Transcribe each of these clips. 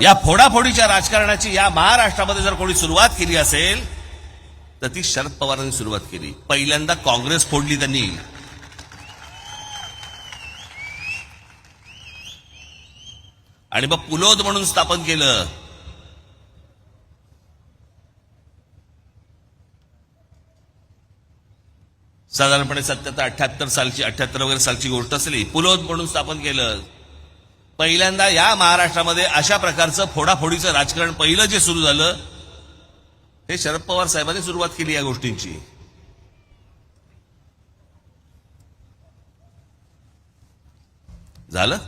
या फोडाफोडीच्या राजकारणाची या महाराष्ट्रामध्ये जर कोणी सुरुवात केली असेल तर ती शरद पवारांनी सुरुवात केली. पहिल्यांदा काँग्रेस फोडली त्यांनी. आणि मग पुलोद म्हणून स्थापन केलं. साधारणपणे सत्याहत्तर अठ्याहत्तर सालची अठ्याहत्तर वगैरे सालची गोष्ट असली पुलोद म्हणून स्थापन केलं. पहिल्यांदा या महाराष्ट्रामध्ये अशा प्रकारचं फोडाफोडीचं राजकारण पहिलं जे सुरू झालं हे शरद पवार साहेबांनी सुरुवात केली या गोष्टींची. झालं?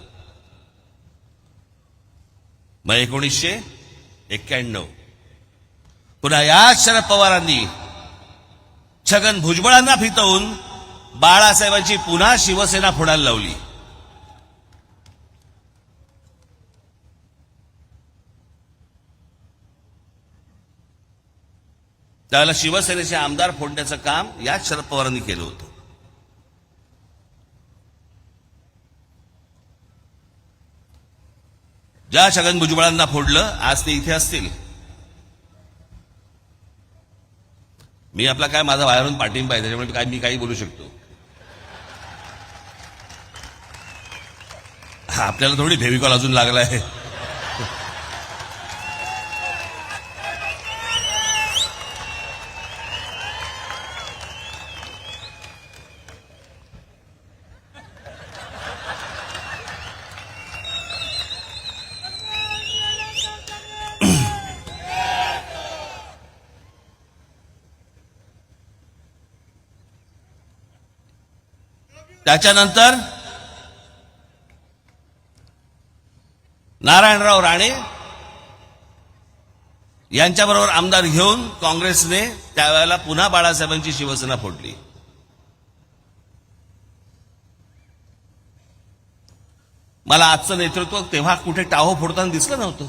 मग एकोणीसशे एक्क्याण्णव. पुन्हा याच शरद पवारांनी छगन भुजबळांना फितवून बाळासाहेबांची पुन्हा शिवसेना फोडायला लावली. त्यावेळेला शिवसेनेचे आमदार फोडण्याचं काम याच शरद पवारांनी केलं होतं. ज्या छगन भुजबळांना फोडलं आज ते इथे असतील. मी आपला काय माझा बाहेरून पाठिंबा आहे त्याच्यामुळे काय मी काही बोलू शकतो. हा, आपल्याला थोडी फेविकॉल अजून लागला आहे त्याच्यानंतर नारायणराव राणे यांच्याबरोबर आमदार घेऊन काँग्रेसने त्यावेळेला पुन्हा बाळासाहेबांची शिवसेना फोडली. मला आजचं नेतृत्व तेव्हा कुठे टाहो फोडताना दिसलं नव्हतं.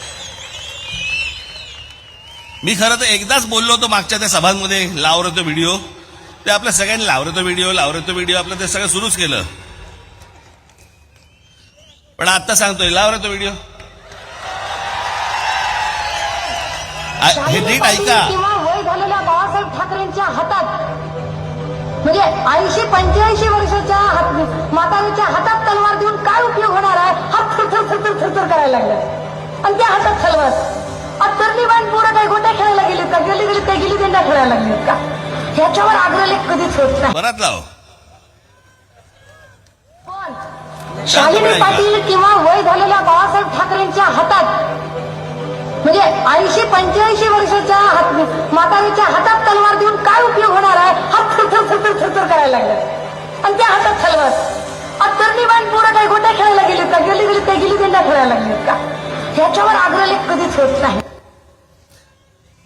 मी खरं तर एकदाच बोललो होतो मागच्या त्या सभांमध्ये लावलं तो व्हिडिओ ते आपल्या सगळ्यांनी लावलं तो व्हिडिओ लावलं तो व्हिडिओ आपलं ते सगळं सुरूच केलं. पण आता सांगतोय लावलं तो व्हिडिओ हे नीट ऐका. किंवा वय झालेल्या बाळासाहेब ठाकरेंच्या हातात म्हणजे ऐंशी पंच्याऐंशी वर्षाच्या म्हातारीच्या हातात तलवार देऊन काय उपयोग होणार आहे? हात थरथर थरथर थरथर करायला लागले. आणि त्या हातात तलवार. गेली गेली त्यांना खेळायला लागलीत का? ह्याच्यावर आग्रलेख कधीच होत नाही. बरात लाव. शालिनी पाटील किंवा वय झालेल्या बाळासाहेब ठाकरेंच्या हातात म्हणजे ऐंशी पंच्याऐंशी वर्षाच्या हात- म्हातारीच्या हातात तलवार देऊन काय उपयोग होणार आहे? हात थरथर थरथर थरथर करायला लागले. आणि त्या हातात तलवार. बाण पोरं काही गोट्या खेळायला गेलीत का? गेली गेली त्या गेली त्यांना खेळायला लागलीत का? ह्याच्यावर आग्रलेख कधीच होत नाही.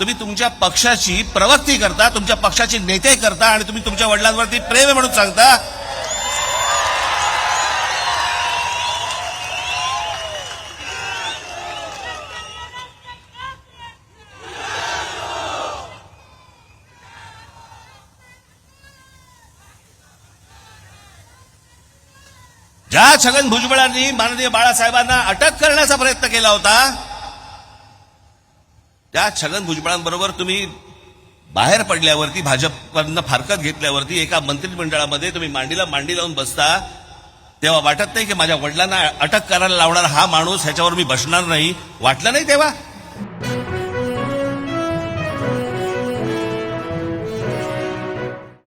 तुम्ही तुमच्या पक्षाची प्रवक्ती करता तुमच्या पक्षाची नेते करता आणि तुम्ही तुमच्या वडिलांवरती प्रेम म्हणून सांगता. ज्या छगन भुजबळांनी माननीय बाळासाहेबांना अटक करण्याचा प्रयत्न केला होता त्या छगन भुजबळांबरोबर तुम्ही बाहेर पडल्यावरती भाजपकडनं फारकत घेतल्यावरती एका मंत्रिमंडळामध्ये तुम्ही मांडीला मांडी लावून बसता तेव्हा वाटत नाही की माझ्या वडिलांना अटक करायला लावणारा हा माणूस ह्याच्यावर मी बसणार नाही. वाटलं नाही तेव्हा?